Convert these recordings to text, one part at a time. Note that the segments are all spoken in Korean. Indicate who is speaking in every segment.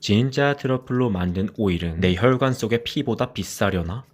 Speaker 1: 진짜 트러플로 만든 오일은 내 혈관 속의 피보다 비싸려나?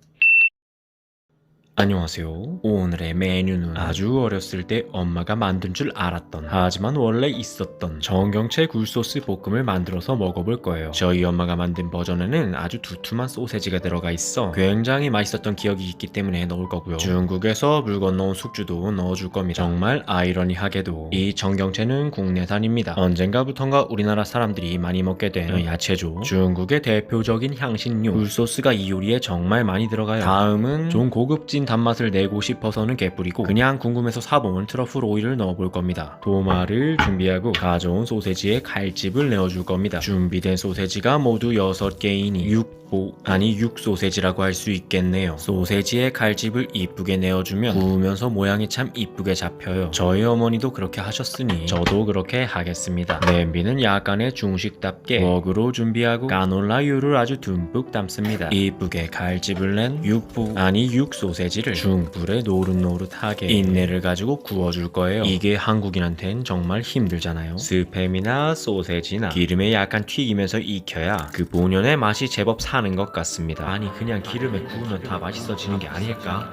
Speaker 1: 안녕하세요. 오늘의 메뉴는 아주 어렸을 때 엄마가 만든 줄 알았던 하지만 원래 있었던 정경채 굴소스 볶음을 만들어서 먹어볼 거예요. 저희 엄마가 만든 버전에는 아주 두툼한 소세지가 들어가 있어 굉장히 맛있었던 기억이 있기 때문에 넣을 거고요. 중국에서 물 건너온 숙주도 넣어줄 겁니다. 정말 아이러니하게도 이 정경채는 국내산입니다. 언젠가부턴가 우리나라 사람들이 많이 먹게 된 야채죠. 중국의 대표적인 향신료 굴소스가 이 요리에 정말 많이 들어가요. 다음은 좀 고급진 단맛을 내고 싶어서는 개뿌리고 그냥 궁금해서 사본 트러플 오일을 넣어볼 겁니다. 도마를 준비하고 가져온 소세지에 칼집을 내어줄 겁니다. 준비된 소세지가 모두 6개이니 6보 아니 6소세지라고 할 수 있겠네요. 소세지에 칼집을 이쁘게 내어주면 구우면서 모양이 참 이쁘게 잡혀요. 저희 어머니도 그렇게 하셨으니 저도 그렇게 하겠습니다. 냄비는 약간의 중식답게 웍으로 준비하고 까놀라유를 아주 듬뿍 담습니다. 이쁘게 칼집을 낸 육부 아니 육 소세지를 중불에 노릇노릇하게 인내를 가지고 구워줄 거예요. 이게 한국인한텐 정말 힘들잖아요. 스팸이나 소세지나 기름에 약간 튀기면서 익혀야 그 본연의 맛이 제법 사는 것 같습니다. 아니 그냥 기름에 구우면 다 맛있어지는 게 아닐까?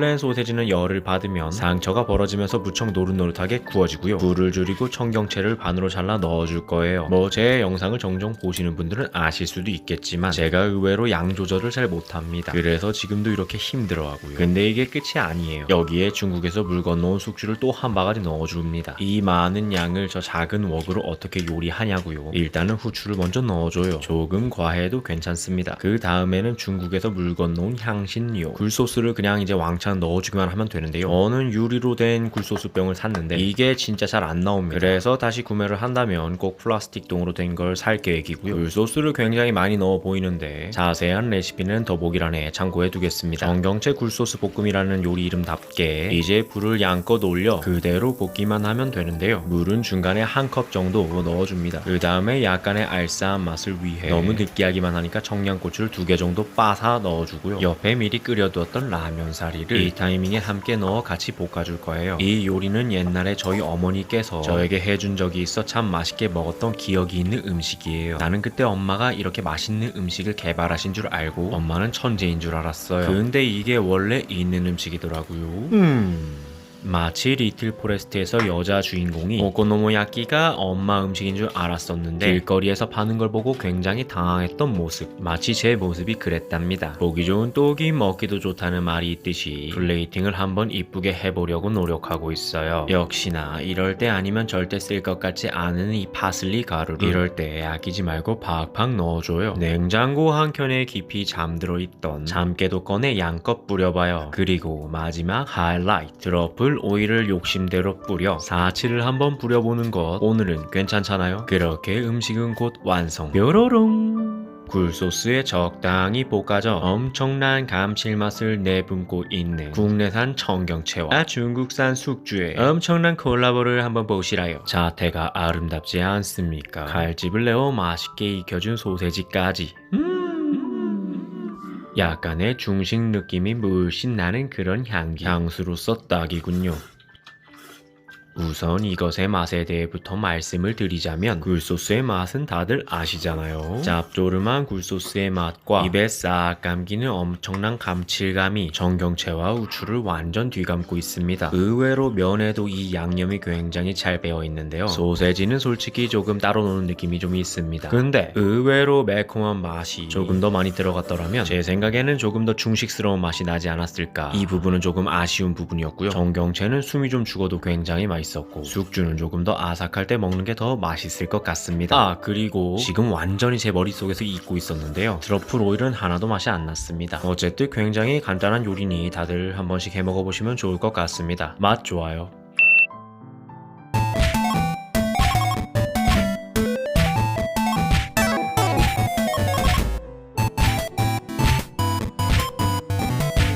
Speaker 1: 낸 소세지는 열을 받으면 상처가 벌어지면서 무척 노릇노릇하게 구워지고요. 불을 줄이고 청경채를 반으로 잘라 넣어줄 거예요. 뭐 제 영상을 종종 보시는 분들은 아실 수도 있겠지만 제가 의외로 양 조절을 잘 못합니다. 그래서 지금도 이렇게 힘들어하고요. 근데 이게 끝이 아니에요. 여기에 중국에서 물 건너온 숙주를 또 한 바가지 넣어줍니다. 이 많은 양을 저 작은 웍으로 어떻게 요리하냐고요. 일단은 후추를 먼저 넣어줘요. 조금 과해 도 괜찮습니다. 그 다음에는 중국에서 물 건너온 향신료 굴소스를 그냥 이제 왕창 넣어주기만 하면 되는데요. 저는 유리로 된 굴소스 병을 샀는데 이게 진짜 잘 안 나옵니다. 그래서 다시 구매를 한다면 꼭 플라스틱 동으로 된 걸 살 계획이고요. 굴소스를 굉장히 많이 넣어 보이는데 자세한 레시피는 더보기란에 참고해 두겠습니다. 정경채 굴소스 볶음이라는 요리 이름답게 이제 불을 양껏 올려 그대로 볶기만 하면 되는데요. 물은 중간에 한 컵 정도 넣어줍니다. 그 다음에 약간의 알싸한 맛을 위해 너무 느끼하 기만 하니까 청양고추를 두 개 정도 빠사 넣어주고요. 옆에 미리 끓여두었던 라면 사리를 이 타이밍에 함께 넣어 같이 볶아줄 거예요. 이 요리는 옛날에 저희 어머니께서 저에게 해준 적이 있어 참 맛있게 먹었던 기억이 있는 음식이에요. 나는 그때 엄마가 이렇게 맛있는 음식을 개발하신 줄 알고 엄마는 천재인 줄 알았어요. 근데 이게 원래 있는 음식이더라고요. 음. 마치 리틀 포레스트에서 여자 주인공이 오코노모야끼가 엄마 음식인 줄 알았었는데 길거리에서 파는 걸 보고 굉장히 당황했던 모습. 마치 제 모습이 그랬답니다. 보기 좋은 떡이 먹기도 좋다는 말이 있듯이 플레이팅을 한번 이쁘게 해보려고 노력하고 있어요. 역시나 이럴 때 아니면 절대 쓸 것 같지 않은 이 파슬리 가루를 이럴 때 아끼지 말고 팍팍 넣어줘요. 냉장고 한 켠에 깊이 잠들어 있던 잠깨도 꺼내 양껏 뿌려봐요. 그리고 마지막 하이라이트 트러플 오일을 욕심대로 뿌려 사치를 한번 뿌려보는 것 오늘은 괜찮잖아요. 그렇게 음식은 곧 완성. 뾰로롱. 굴소스에 적당히 볶아져 엄청난 감칠맛을 내뿜고 있는 국내산 청경채와 중국산 숙주의 엄청난 콜라보를 한번 보시라요. 자태가 아름답지 않습니까? 칼집을 내어 맛있게 익혀준 소세지까지 약간의 중식 느낌이 물씬 나는 그런 향기 향수로서 딱이군요. 우선 이것의 맛에 대해부터 말씀을 드리자면 굴소스의 맛은 다들 아시잖아요. 짭조름한 굴소스의 맛과 입에 싹 감기는 엄청난 감칠감이 정경채와 우추를 완전 뒤감고 있습니다. 의외로 면에도 이 양념이 굉장히 잘 배어 있는데요. 소세지는 솔직히 조금 따로 노는 느낌이 좀 있습니다. 근데 의외로 매콤한 맛이 조금 더 많이 들어갔더라면 제 생각에는 조금 더 중식스러운 맛이 나지 않았을까. 이 부분은 조금 아쉬운 부분이었고요. 정경채는 숨이 좀 죽어도 굉장히 맛 있었고 숙주는 조금 더 아삭할 때 먹는 게 더 맛있을 것 같습니다. 아 그리고 지금 완전히 제 머릿속에서 잊고 있었는데요. 트러플 오일은 하나도 맛이 안 났습니다. 어쨌든 굉장히 간단한 요리니 다들 한 번씩 해 먹어보시면 좋을 것 같습니다. 맛 좋아요.